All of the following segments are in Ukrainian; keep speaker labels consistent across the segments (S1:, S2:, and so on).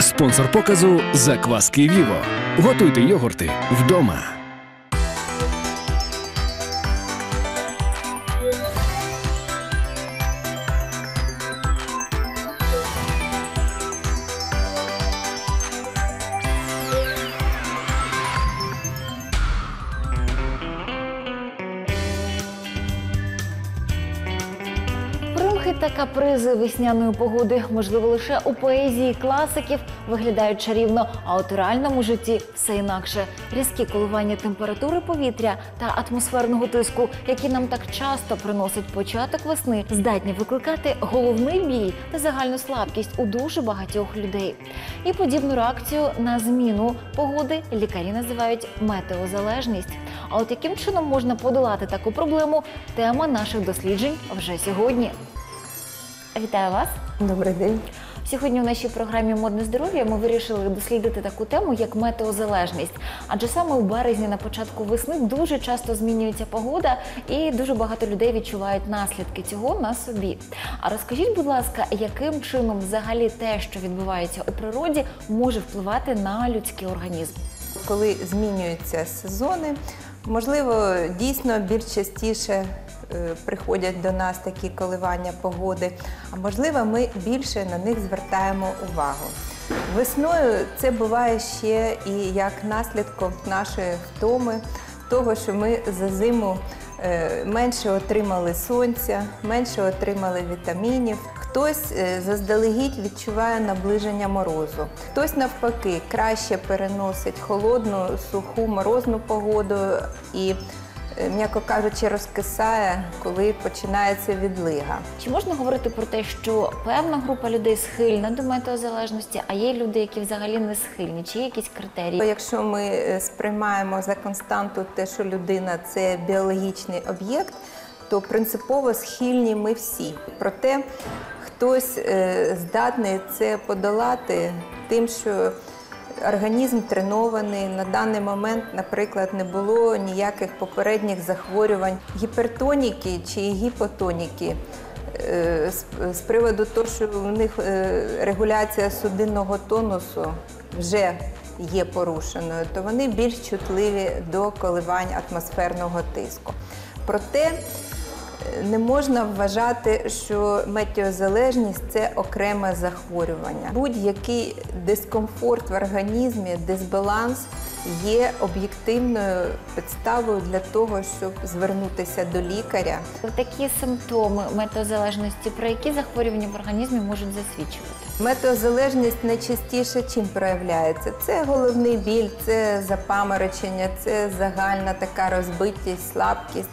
S1: Спонсор показу закваски Віво. Готуйте йогурти вдома.
S2: Капризи весняної погоди, можливо, лише у поезії класиків виглядають чарівно, а от у реальному житті все інакше. Різкі коливання температури повітря та атмосферного тиску, які нам так часто приносять початок весни, здатні викликати головний біль та загальну слабкість у дуже багатьох людей. І подібну реакцію на зміну погоди лікарі називають метеозалежність. А от яким чином можна подолати таку проблему? Тема наших досліджень вже сьогодні. Вітаю вас!
S3: Добрий день.
S2: Сьогодні у нашій програмі Модне здоров'я ми вирішили дослідити таку тему, як метеозалежність. Адже саме у березні на початку весни дуже часто змінюється погода, і дуже багато людей відчувають наслідки цього на собі. А розкажіть, будь ласка, яким чином взагалі те, що відбувається у природі, може впливати на людський організм?
S3: Коли змінюються сезони, можливо, дійсно більш частіше е, приходять до нас такі коливання погоди, а можливо, ми більше на них звертаємо увагу. Весною це буває ще і як наслідком нашої втоми, того, що ми за зиму менше отримали сонця, менше отримали вітамінів. Хтось е, заздалегідь відчуває наближення морозу, хтось навпаки краще переносить холодну, суху, морозну погоду і, е, м'яко кажучи, розкисає, коли починається відлига.
S2: Чи можна говорити про те, що певна група людей схильна до метеозалежності, а є люди, які взагалі не схильні? Чи є якісь критерії?
S3: Якщо ми е, сприймаємо за константу те, що людина це біологічний об'єкт, то принципово схильні ми всі. Проте хтось е, здатний це подолати тим, що організм тренований. На даний момент, наприклад, не було ніяких попередніх захворювань гіпертоніки чи гіпотоніки. Е, з- приводу того, що в них е, регуляція судинного тонусу вже є порушеною, то вони більш чутливі до коливань атмосферного тиску. Проте не можна вважати, що метеозалежність це окреме захворювання. Будь-який дискомфорт в організмі, дисбаланс є об'єктивною підставою для того, щоб звернутися до лікаря.
S2: Такі симптоми метеозалежності, про які захворювання в організмі можуть засвідчувати?
S3: Метеозалежність найчастіше чим проявляється? Це головний біль, це запаморочення, це загальна така розбитість, слабкість.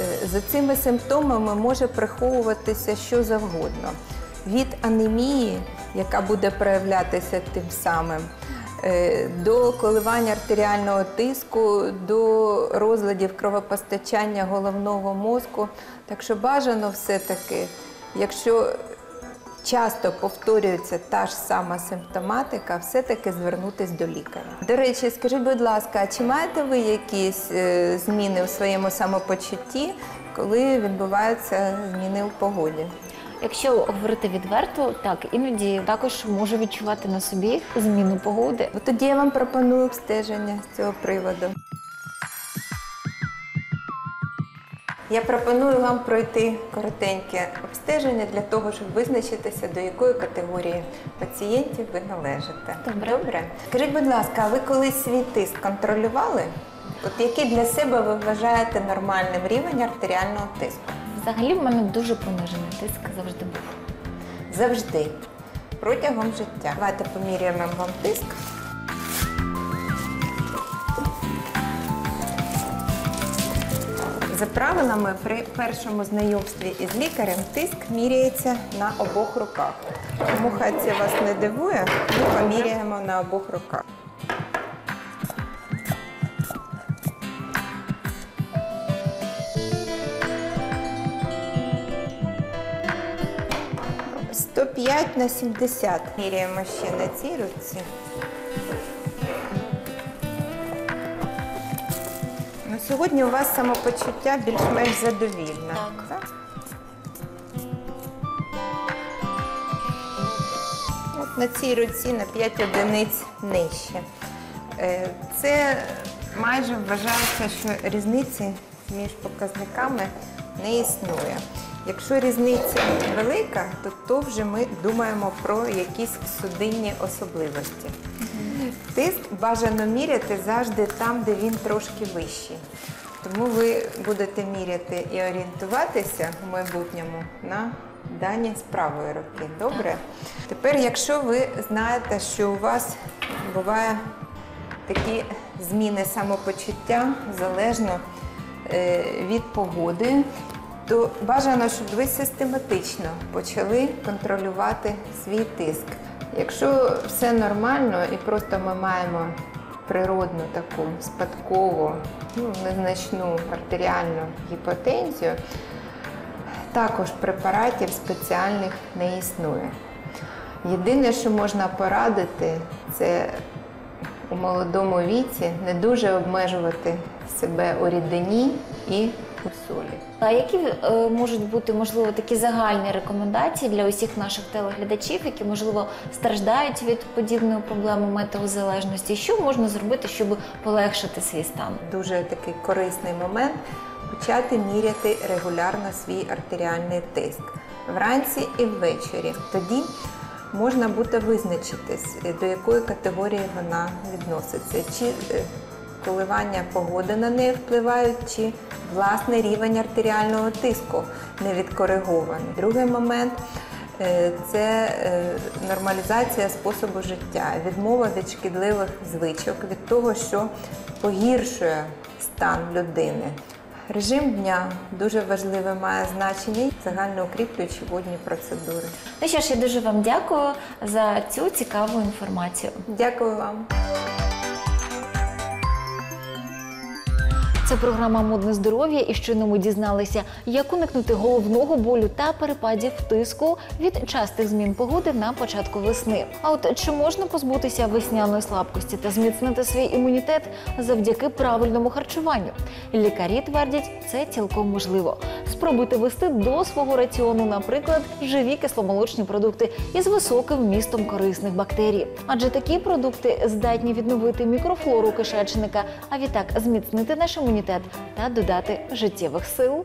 S3: Е, За цими симптомами може приховуватися що завгодно. Від анемії, яка буде проявлятися тим самим, е, до коливання артеріального тиску, до розладів кровопостачання головного мозку. Так що бажано все-таки, якщо часто повторюється та ж сама симптоматика, все-таки звернутися до лікаря. До речі, скажіть, будь ласка, а чи маєте ви якісь е, зміни у своєму самопочутті, коли відбуваються зміни у погоді?
S2: Якщо говорити відверто, так іноді також можу відчувати на собі зміну погоди.
S3: Тоді я вам пропоную обстеження з цього приводу. Я пропоную вам пройти коротеньке обстеження для того, щоб визначитися, до якої категорії пацієнтів ви належите.
S2: Добре.
S3: Добре. Скажіть, будь ласка, а ви колись свій тиск контролювали? От який для себе ви вважаєте нормальним рівень артеріального тиску?
S2: Взагалі в мене дуже понижений тиск завжди був.
S3: Завжди. Протягом життя. Давайте поміряємо вам тиск. За правилами, при першому знайомстві із лікарем тиск міряється на обох руках. Тому хай це вас не дивує, ми поміряємо на обох руках. «105 на 70. Міряємо ще на цій руці. Сьогодні у вас самопочуття більш-менш задовільне.
S2: Так.
S3: От на цій руці на 5 одиниць нижче. Е, Це майже вважається, що різниці між показниками не існує. Якщо різниця велика, то, то вже ми думаємо про якісь судинні особливості. Тиск бажано міряти завжди там, де він трошки вищий. Тому ви будете міряти і орієнтуватися в майбутньому на дані з правої руки. Добре? Тепер, якщо ви знаєте, що у вас буває такі зміни самопочуття залежно е, від погоди, то бажано, щоб ви систематично почали контролювати свій тиск. Якщо все нормально і просто ми маємо природну таку спадкову, ну, незначну артеріальну гіпотензію, також препаратів спеціальних не існує. Єдине, що можна порадити, це у молодому віці не дуже обмежувати себе у рідині і солі.
S2: А які е, можуть бути можливо такі загальні рекомендації для усіх наших телеглядачів, які можливо страждають від подібної проблеми метеозалежності? Що можна зробити, щоб полегшити свій стан?
S3: Дуже такий корисний момент почати міряти регулярно свій артеріальний тиск вранці і ввечері. Тоді можна буде визначитись, до якої категорії вона відноситься. Чи е, коливання погоди на неї впливають, чи власний рівень артеріального тиску не відкоригований. Другий момент е, це е, нормалізація способу життя, відмова від шкідливих звичок, від того, що погіршує стан людини. Режим дня дуже важливе має значення загальноукріплюючі водні процедури.
S2: Ну що ж, я дуже вам дякую за цю цікаву інформацію.
S3: Дякую вам.
S2: Це програма Модне здоров'я, і щойно ми дізналися, як уникнути головного болю та перепадів тиску від частих змін погоди на початку весни. А от чи можна позбутися весняної слабкості та зміцнити свій імунітет завдяки правильному харчуванню? Лікарі твердять, це цілком можливо. Спробуйте вести до свого раціону, наприклад, живі кисломолочні продукти із високим вмістом корисних бактерій, адже такі продукти здатні відновити мікрофлору кишечника, а відтак зміцнити наш імунітет та додати життєвих сил.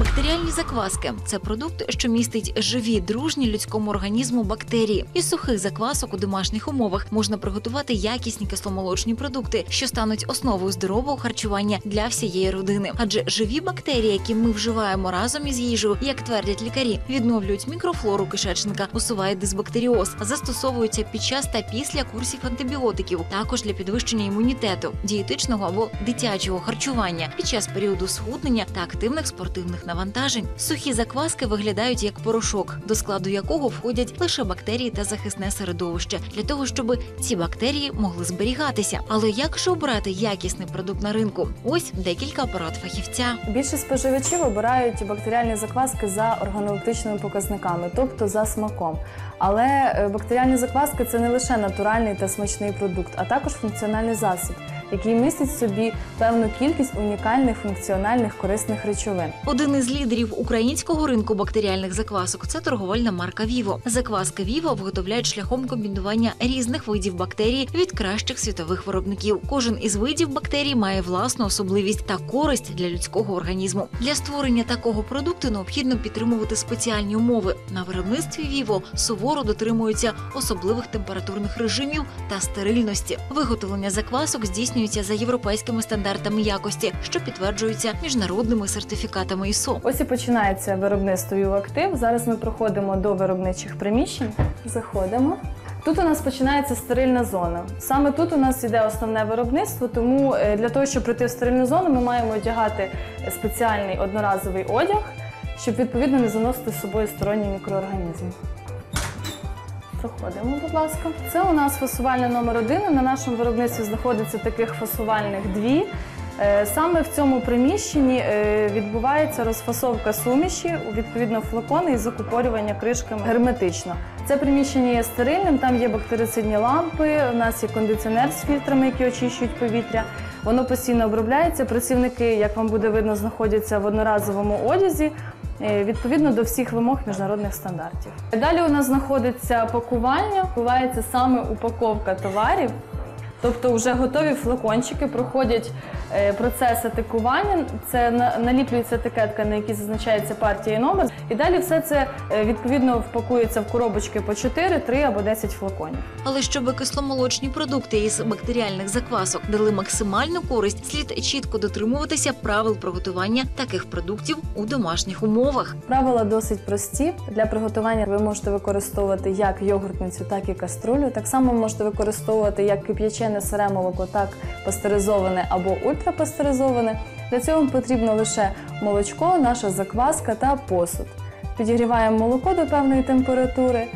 S2: Бактеріальні закваски це продукт, що містить живі, дружні людському організму бактерії. Із сухих заквасок у домашніх умовах можна приготувати якісні кисломолочні продукти, що стануть основою здорового харчування для всієї родини. Адже живі бактерії, які ми вживаємо разом із їжею, як твердять лікарі, відновлюють мікрофлору кишечника, усувають дисбактеріоз, застосовуються під час та після курсів антибіотиків, також для підвищення імунітету, дієтичного або дитячого харчування під час періоду схуднення та активних спортивних навантажень. Сухі закваски виглядають як порошок, до складу якого входять лише бактерії та захисне середовище, для того, щоб ці бактерії могли зберігатися. Але як же обрати якісний продукт на ринку? Ось декілька порад фахівця.
S4: Більшість споживачів обирають бактеріальні закваски за органолептичними показниками, тобто за смаком. Але е, бактеріальні закваски це не лише натуральний та смачний продукт, а також функціональний засіб, який містить в собі певну кількість унікальних функціональних корисних речовин.
S2: Один із лідерів українського ринку бактеріальних заквасок це торговельна марка Віво. Закваски Віво виготовляють шляхом комбінування різних видів бактерій від кращих світових виробників. Кожен із видів бактерій має власну особливість та користь для людського організму. Для створення такого продукту необхідно підтримувати спеціальні умови. На виробництві Віво суворо дотримуються особливих температурних режимів та стерильності. Виготовлення заквасок здійснюється за європейськими стандартами якості, що підтверджуються міжнародними сертифікатами ІСО.
S4: Ось і починається виробництво «Ювактив». Зараз ми проходимо до виробничих приміщень. Заходимо. Тут у нас починається стерильна зона. Саме тут у нас іде основне виробництво, тому е, для того, щоб прийти в стерильну зону, ми маємо одягати спеціальний одноразовий одяг, щоб відповідно не заносити з собою сторонні мікроорганізми. Проходимо, будь ласка. Це у нас фасувальня номер один. На нашому виробництві знаходиться таких фасувальних дві. Е, Саме в цьому приміщенні е, відбувається розфасовка суміші відповідно флакони і закупорювання кришками герметично. Це приміщення є стерильним, там є бактерицидні лампи, у нас є кондиціонер з фільтрами, які очищують повітря. Воно постійно обробляється. Працівники, як вам буде видно, знаходяться в одноразовому одязі. Е, відповідно до всіх вимог міжнародних стандартів. Далі у нас знаходиться пакування, відбувається саме упаковка товарів. Тобто вже готові флакончики проходять е, процес етикування. Це на- наліплюється етикетка, на якій зазначається партія і номер. І далі все це е, відповідно впакується в коробочки по 4, 3 або 10 флаконів.
S2: Але щоб кисломолочні продукти із бактеріальних заквасок дали максимальну користь, слід чітко дотримуватися правил приготування таких продуктів у домашніх умовах.
S4: Правила досить прості. Для приготування ви можете використовувати як йогуртницю, так і каструлю. Так само можете використовувати як сире молоко, так пастеризоване або ультрапастеризоване. Для цього потрібно лише молочко, наша закваска та посуд. Підігріваємо молоко до певної температури,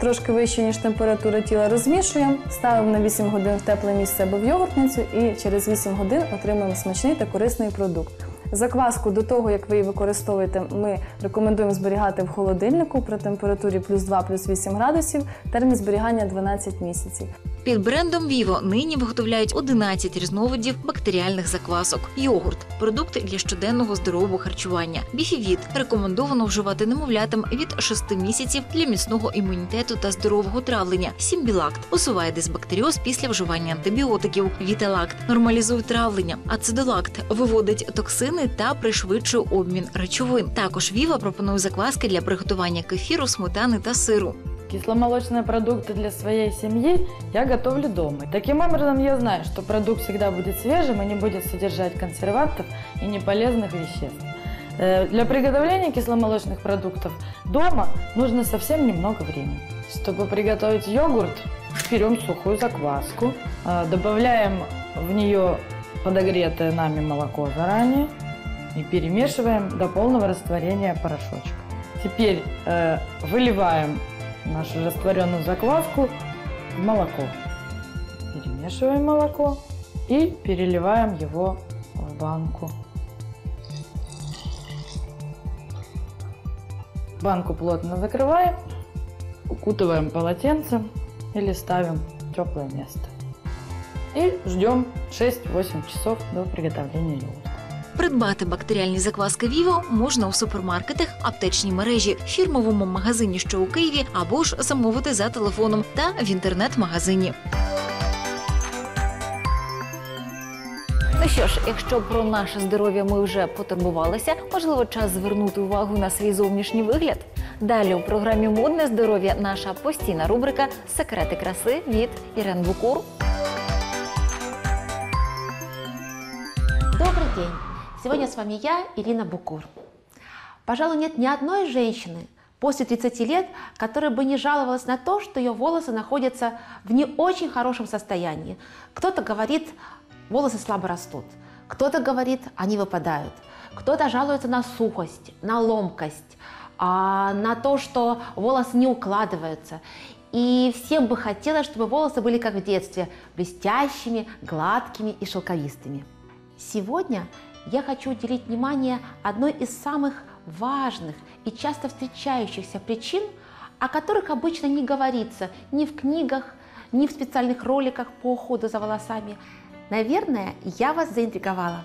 S4: трошки вище, ніж температура тіла, розмішуємо, ставимо на 8 годин в тепле місце або в йогуртницю і через 8 годин отримуємо смачний та корисний продукт. Закваску до того, як ви її використовуєте, ми рекомендуємо зберігати в холодильнику при температурі плюс 2 плюс 8 градусів, термін зберігання 12 місяців.
S2: Під брендом Vivo нині виготовляють 11 різновидів бактеріальних заквасок. Йогурт продукти для щоденного здорового харчування. Біфівіт рекомендовано вживати немовлятам від 6 місяців для міцного імунітету та здорового травлення. Сімбілакт усуває дисбактеріоз після вживання антибіотиків. Віталакт нормалізує травлення. Ацидолакт виводить токсини та пришвидшує обмін речовин. Також Віва пропонує закваски для приготування кефіру, сметани та сиру.
S5: Кисломолочные продукты для своей семьи я готовлю дома. Таким образом, я знаю, что продукт всегда будет свежим и не будет содержать консервантов и неполезных веществ. Э, Для приготовления кисломолочных продуктов дома нужно совсем немного времени. Чтобы приготовить йогурт, берем сухую закваску, э, добавляем в нее подогретое нами молоко заранее и перемешиваем до полного растворения порошочка. Теперь э, выливаем нашу растворенную закваску в молоко. Перемешиваем молоко и переливаем его в банку. Банку плотно закрываем, укутываем полотенцем или ставим теплое место. И ждем 6-8 часов до приготовления йогурта.
S2: Придбати бактеріальні закваски Віво можна у супермаркетах, аптечній мережі, фірмовому магазині, що у Києві, або ж замовити за телефоном та в інтернет-магазині. Ну що ж, якщо про наше здоров'я ми вже потурбувалися, можливо, час звернути увагу на свій зовнішній вигляд. Далі у програмі Модне здоров'я наша постійна рубрика Секрети краси від Ірен Букур.
S6: Добрый день! Сегодня с вами я, Ирина Букур. Пожалуй, нет ни одной женщины после 30 лет, которая бы не жаловалась на то, что ее волосы находятся в не очень хорошем состоянии. Кто-то говорит, волосы слабо растут, кто-то говорит, они выпадают, кто-то жалуется на сухость, на ломкость, а, на то, что волосы не укладываются. И всем бы хотелось, чтобы волосы были как в детстве, блестящими, гладкими и шелковистыми. Сегодня я хочу уделить внимание одной из самых важных и часто встречающихся причин, о которых обычно не говорится ни в книгах, ни в специальных роликах по уходу за волосами. Наверное, я вас заинтриговала.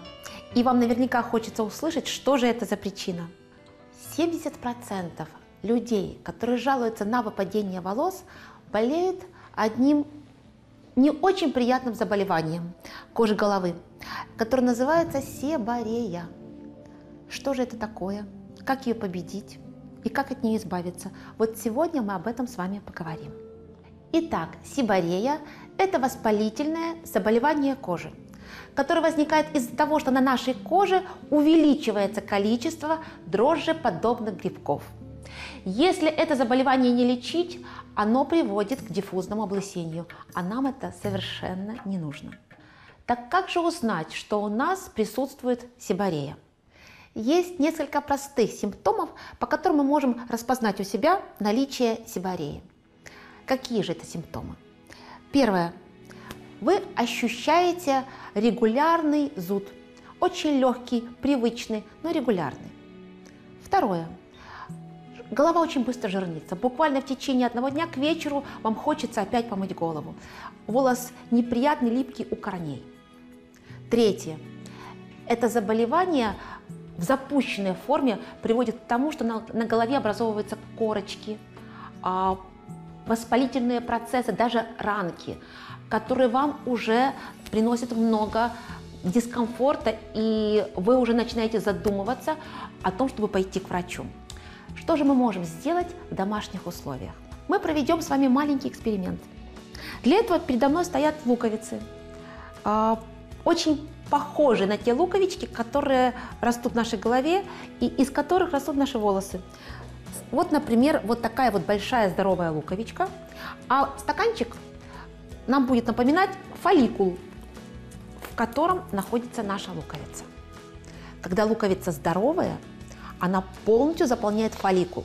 S6: И вам наверняка хочется услышать, что же это за причина. 70% людей, которые жалуются на выпадение волос, болеют одним не очень приятным заболеванием кожи головы, которое называется себорея. Что же это такое? Как ее победить? И как от нее избавиться? Вот сегодня мы об этом с вами поговорим. Итак, сиборея – это воспалительное заболевание кожи, которое возникает из-за того, что на нашей коже увеличивается количество дрожжеподобных грибков. Если это заболевание не лечить, оно приводит к диффузному облысению, а нам это совершенно не нужно. Так как же узнать, что у нас присутствует сиборея? Есть несколько простых симптомов, по которым мы можем распознать у себя наличие сибореи. Какие же это симптомы? Первое. Вы ощущаете регулярный зуд. Очень легкий, привычный, но регулярный. Второе. Голова очень быстро жирнится. Буквально в течение одного дня к вечеру вам хочется опять помыть голову. Волос неприятный, липкий у корней. Третье. Это заболевание в запущенной форме приводит к тому, что на, на голове образовываются корочки, а, воспалительные процессы, даже ранки, которые вам уже приносят много дискомфорта, и вы уже начинаете задумываться о том, чтобы пойти к врачу. Что же мы можем сделать в домашних условиях? Мы проведем с вами маленький эксперимент. Для этого передо мной стоят луковицы, а, очень похожие на те луковички, которые растут в нашей голове и из которых растут наши волосы. Вот, например, вот такая вот большая здоровая луковичка, а стаканчик нам будет напоминать фолликул, в котором находится наша луковица. Когда луковица здоровая, она полностью заполняет фолликул.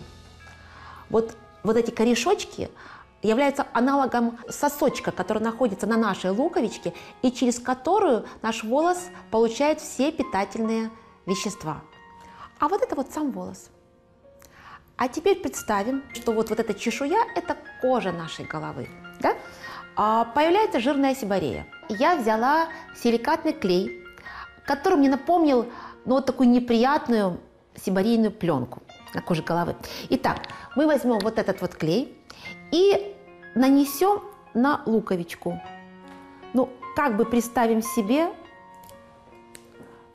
S6: Вот, вот эти корешочки являются аналогом сосочка, который находится на нашей луковичке и через которую наш волос получает все питательные вещества. А вот это вот сам волос. А теперь представим, что вот, вот эта чешуя – это кожа нашей головы. Да? А появляется жирная сибарея. Я взяла силикатный клей, который мне напомнил ну, вот такую неприятную сибарейную пленку на коже головы. Итак, мы возьмем вот этот вот клей и нанесем на луковичку. Ну, как бы представим себе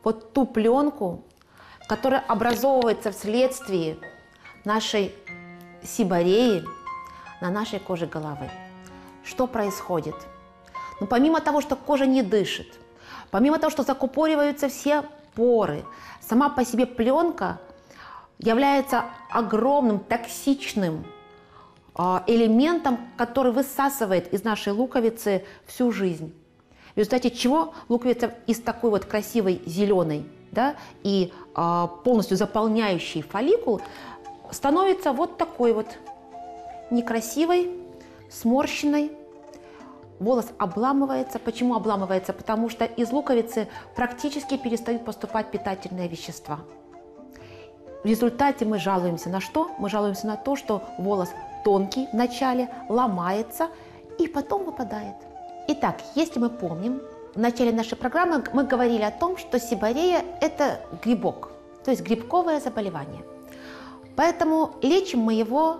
S6: вот ту пленку, которая образовывается вследствие нашей сибареи на нашей коже головы. Что происходит? Ну, помимо того, что кожа не дышит, помимо того, что закупориваются все поры, сама по себе пленка является огромным токсичным а, элементом, который высасывает из нашей луковицы всю жизнь. В результате чего луковица из такой вот красивой зеленой да, и а, полностью заполняющей фолликул становится вот такой вот некрасивой, сморщенной. Волос обламывается. Почему обламывается? Потому что из луковицы практически перестают поступать питательные вещества. В результате мы жалуемся на что? Мы жалуемся на то, что волос тонкий вначале, ломается и потом выпадает. Итак, если мы помним, в начале нашей программы мы говорили о том, что сибарея – это грибок, то есть грибковое заболевание – Поэтому лечим мы его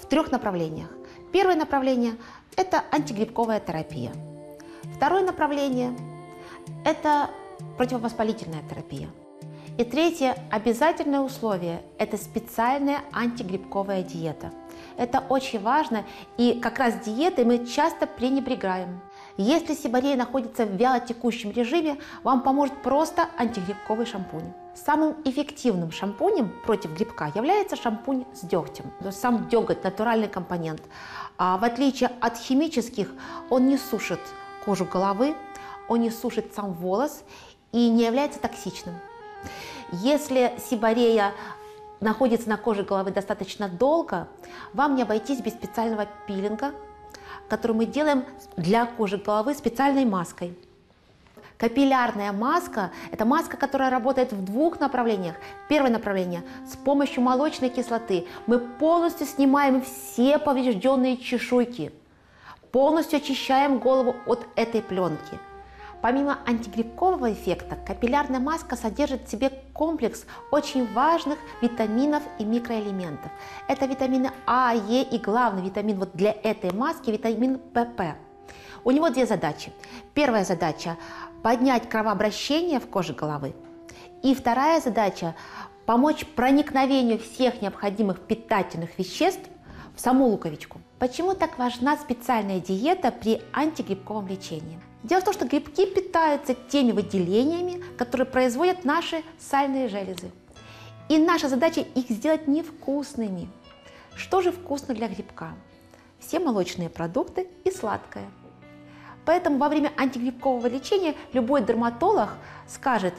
S6: в трех направлениях. Первое направление – это антигрибковая терапия. Второе направление – это противовоспалительная терапия. И третье обязательное условие – это специальная антигрибковая диета. Это очень важно, и как раз диетой мы часто пренебрегаем. Если сибарея находится в вялотекущем режиме, вам поможет просто антигрибковый шампунь. Самым эффективным шампунем против грибка является шампунь с дегтем. Сам деготь – натуральный компонент. А в отличие от химических, он не сушит кожу головы, он не сушит сам волос и не является токсичным. Если сибарея находится на коже головы достаточно долго, вам не обойтись без специального пилинга – которую мы делаем для кожи головы специальной маской. Капиллярная маска – это маска, которая работает в двух направлениях. Первое направление – с помощью молочной кислоты мы полностью снимаем все поврежденные чешуйки, полностью очищаем голову от этой пленки – Помимо антигрибкового эффекта, капиллярная маска содержит в себе комплекс очень важных витаминов и микроэлементов. Это витамины А, Е и главный витамин вот для этой маски – витамин ПП. У него две задачи. Первая задача – поднять кровообращение в коже головы. И вторая задача – помочь проникновению всех необходимых питательных веществ в саму луковичку. Почему так важна специальная диета при антигрибковом лечении? Дело в том, что грибки питаются теми выделениями, которые производят наши сальные железы. И наша задача их сделать невкусными. Что же вкусно для грибка? Все молочные продукты и сладкое. Поэтому во время антигрибкового лечения любой дерматолог скажет,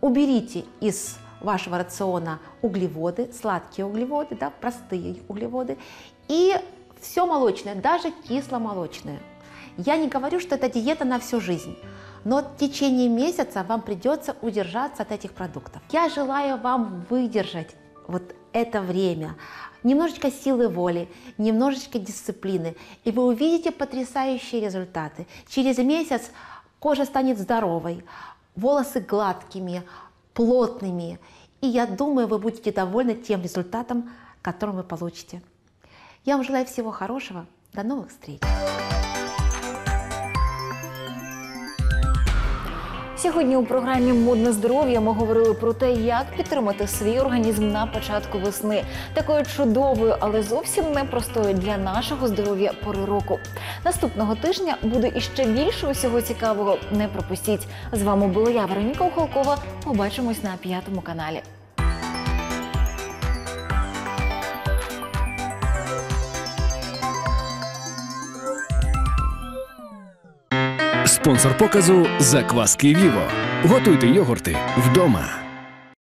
S6: уберите из вашего рациона углеводы, сладкие углеводы, да, простые углеводы, и все молочное, даже кисломолочное – я не говорю, что это диета на всю жизнь, но в течение месяца вам придется удержаться от этих продуктов. Я желаю вам выдержать вот это время, немножечко силы воли, немножечко дисциплины, и вы увидите потрясающие результаты. Через месяц кожа станет здоровой, волосы гладкими, плотными. И я думаю, вы будете довольны тем результатом, который вы получите. Я вам желаю всего хорошего. До новых встреч!
S2: Сьогодні у програмі Модне здоров'я ми говорили про те, як підтримати свій організм на початку весни, такою чудовою, але зовсім непростою для нашого здоров'я пори року. Наступного тижня буде іще більше усього цікавого. Не пропустіть. З вами була я, Вероніка Ухалкова. Побачимось на п'ятому каналі.
S1: Спонсор показу закваски Віво. Готуйте йогурти вдома.